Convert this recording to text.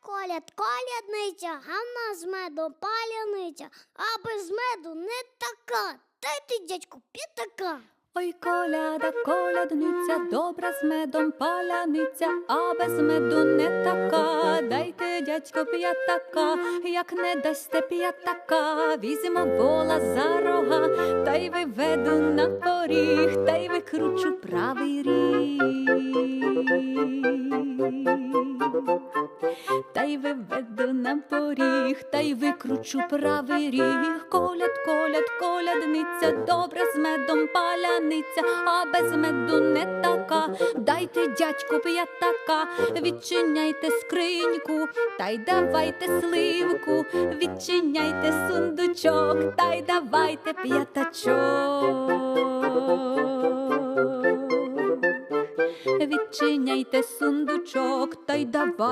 Коляд, коляд, колядниця, гамна з медом паляниця, а без меду не така. Дайте, дядьку, п'ятака. Ой, коляда, колядниця, добра з медом паляниця, а без меду не така. Дайте, дядько, п'ятака, як не дасте п'ятака, візьмо вола за рога, та й виведу на поріг, та й викручу правий ріг. Та й виведу на поріг, та й викручу правий ріг. Коляд, коляд, колядниця, добра з медом паляниця, а без меду не така. Дайте, дядьку, п'ятака, відчиняйте скриньку, та й давайте сливку, відчиняйте сундучок, та й давайте п'ятачок. Відчиняйте сундучок, та й давай.